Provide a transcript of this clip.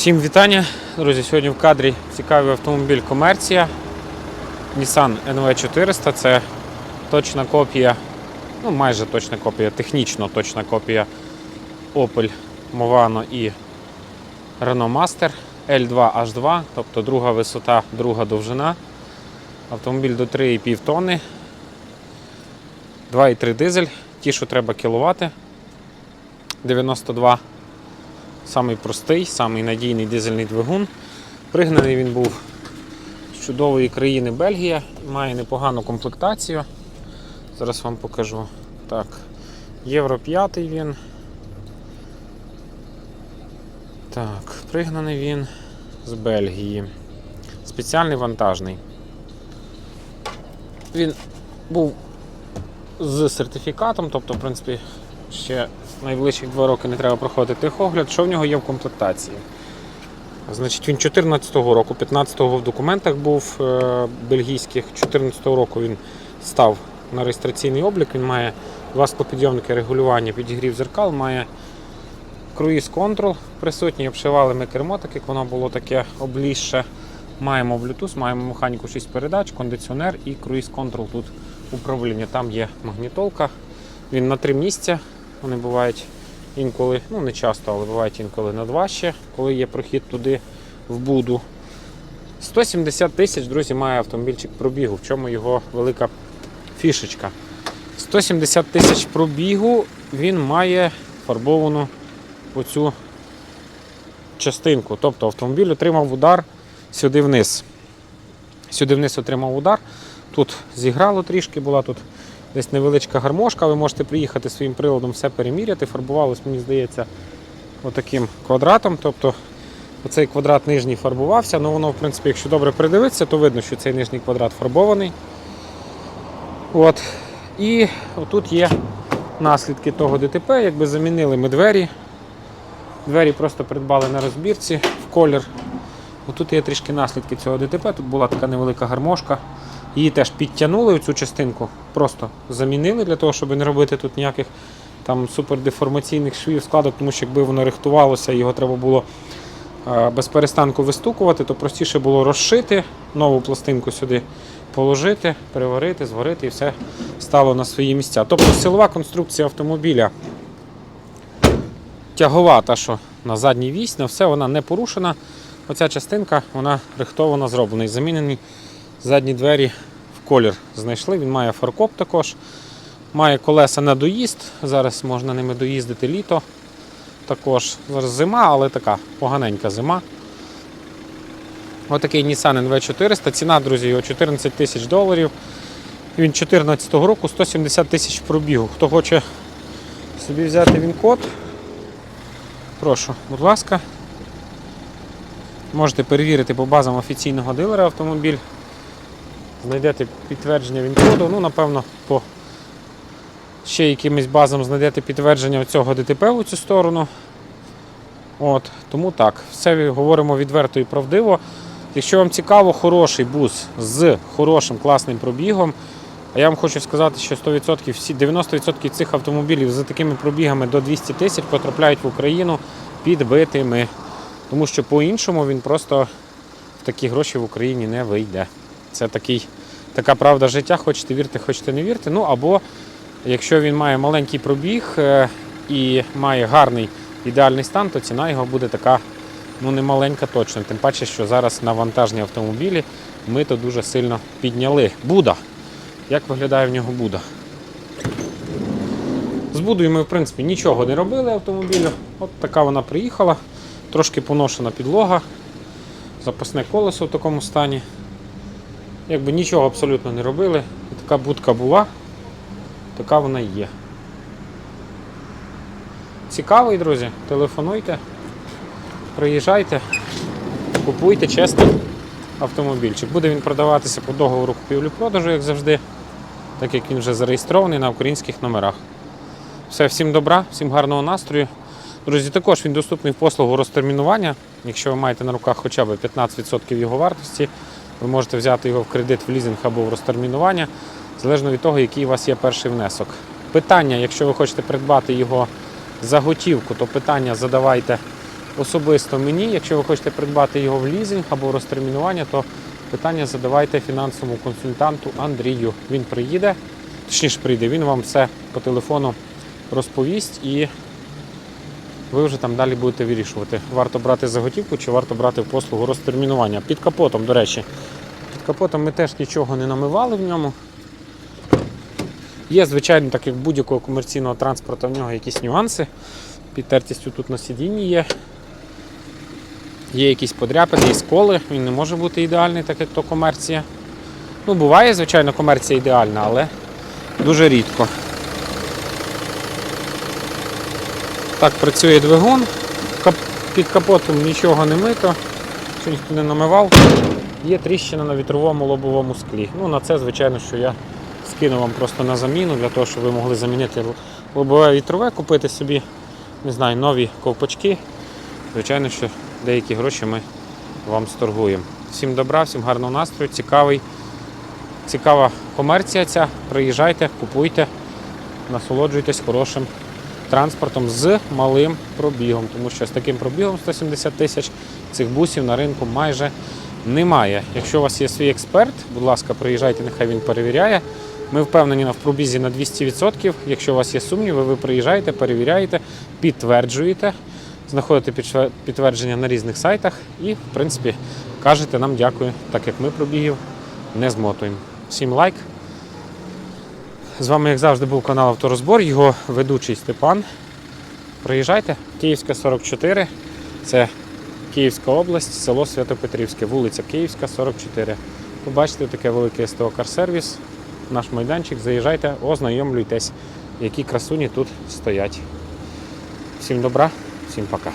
Всім вітання, друзі. Сьогодні в кадрі цікавий автомобіль Комерція. Nissan NV400 це точна копія, ну майже точна копія, технічно точна копія Opel Movano і Renault Master L2H2, тобто друга висота, друга довжина. Автомобіль до 3,5 тонни. 2,3 дизель, ті, що треба кіловати. 92 Самий простий, самий надійний дизельний двигун. Пригнаний він був з чудової країни Бельгія, має непогану комплектацію. Зараз вам покажу. Так, Євро 5 він. Так, пригнаний він з Бельгії. Спеціальний вантажний. Він був з сертифікатом, тобто, в принципі, ще найближчих два роки не треба проходити техогляд. Що в нього є в комплектації? Значить, він 14-го року, 15-го в документах був е, бельгійських, 14-го року він став на реєстраційний облік. Він має два склопідйомники регулювання, підігрів зеркал, має круїз контрол присутній, обшивали ми кермо, так як воно було таке облізше. Маємо Bluetooth, маємо механіку 6 передач, кондиціонер і круїз контрол тут управління. Там є магнітолка. Він на три місця. Вони бувають інколи, ну не часто, але бувають інколи на два ще, коли є прохід туди в Буду. 170 тисяч, друзі, має автомобільчик пробігу. В чому його велика фішечка? 170 тисяч пробігу він має фарбовану оцю частинку. Тобто автомобіль отримав удар сюди вниз. Сюди вниз отримав удар. Тут зіграло трішки, була тут десь невеличка гармошка. Ви можете приїхати своїм приладом, все переміряти. Фарбувалось, мені здається, отаким квадратом. Тобто оцей квадрат нижній фарбувався, але воно, в принципі, якщо добре придивитися, то видно, що цей нижній квадрат фарбований. От. І отут є наслідки того ДТП, якби замінили ми двері. Двері просто придбали на розбірці в колір. Отут є трішки наслідки цього ДТП. Тут була така невелика гармошка. Її теж підтягнули цю частинку, просто замінили для того, щоб не робити тут ніяких там супердеформаційних швів складок, тому що якби воно рихтувалося, його треба було е, без перестанку вистукувати, то простіше було розшити, нову пластинку сюди положити, переварити, зварити і все стало на свої місця. Тобто силова конструкція автомобіля тягова, та що на задній вісь, на все вона не порушена. Оця частинка вона рихтовано зроблена і замінені задні двері в колір знайшли. Він має фаркоп також. Має колеса на доїзд. Зараз можна ними доїздити літо. Також зараз зима, але така поганенька зима. Отакий Nissan NV400. Ціна, друзі, його 14 тисяч доларів. Він 2014 року 170 тисяч пробігу. Хто хоче собі взяти він код, прошу, будь ласка. Можете перевірити по базам офіційного дилера автомобіль. Знайдете підтвердження він-коду, ну, напевно, по ще якимось базам знайдете підтвердження цього ДТП в цю сторону. От, Тому так, все говоримо відверто і правдиво. Якщо вам цікаво, хороший бус з хорошим класним пробігом. А я вам хочу сказати, що 100%, всі 90% цих автомобілів з такими пробігами до 200 тисяч потрапляють в Україну підбитими. Тому що по-іншому він просто в такі гроші в Україні не вийде. Це такий, така правда життя, хочете вірте, хочете не вірте. Ну або якщо він має маленький пробіг е, і має гарний ідеальний стан, то ціна його буде така ну не маленька точно. Тим паче, що зараз на вантажні автомобілі ми то дуже сильно підняли. Буда. Як виглядає в нього Буда? З Будою ми, в принципі, нічого не робили автомобілю. От така вона приїхала, трошки поношена підлога, запасне колесо в такому стані. Якби нічого абсолютно не робили. І така будка була, така вона є. Цікавий, друзі, телефонуйте, приїжджайте, купуйте чесний автомобільчик. Буде він продаватися по договору купівлі-продажу, як завжди, так як він вже зареєстрований на українських номерах. Все, всім добра, всім гарного настрою. Друзі, також він доступний в послугу розтермінування. Якщо ви маєте на руках хоча б 15% його вартості, ви можете взяти його в кредит, в лізинг або в розтермінування, залежно від того, який у вас є перший внесок. Питання, якщо ви хочете придбати його за готівку, то питання задавайте особисто мені. Якщо ви хочете придбати його в лізинг або в розтермінування, то питання задавайте фінансовому консультанту Андрію. Він приїде, точніше прийде, він вам все по телефону розповість і ви вже там далі будете вирішувати, варто брати заготівку чи варто брати в послугу розтермінування. Під капотом, до речі, під капотом ми теж нічого не намивали в ньому. Є, звичайно, так як будь-якого комерційного транспорту, в нього якісь нюанси. Підтертістю тут на сидінні є. Є якісь подряпини, є сколи, він не може бути ідеальний, так як то комерція. Ну, буває, звичайно, комерція ідеальна, але дуже рідко. Так працює двигун. Під капотом нічого не мито, що ніхто не намивав. Є тріщина на вітровому лобовому склі. Ну, на це, звичайно, що я скину вам просто на заміну, для того, щоб ви могли замінити лобове вітрове, купити собі, не знаю, нові ковпачки. Звичайно, що деякі гроші ми вам сторгуємо. Всім добра, всім гарного настрою, цікавий, цікава комерція ця. Приїжджайте, купуйте, насолоджуйтесь хорошим транспортом з малим пробігом, тому що з таким пробігом 170 тисяч цих бусів на ринку майже немає. Якщо у вас є свій експерт, будь ласка, приїжджайте, нехай він перевіряє. Ми впевнені в пробізі на 200%. Якщо у вас є сумніви, ви приїжджаєте, перевіряєте, підтверджуєте, знаходите підтвердження на різних сайтах і, в принципі, кажете нам дякую, так як ми пробігів не змотуємо. Всім лайк. З вами, як завжди, був канал Авторозбор, його ведучий Степан. Приїжджайте, Київська 44. Це Київська область, село Святопетрівське, вулиця Київська, 44. Побачите таке велике СТО Карсервіс, наш майданчик. Заїжджайте, ознайомлюйтесь, які красуні тут стоять. Всім добра, всім пока.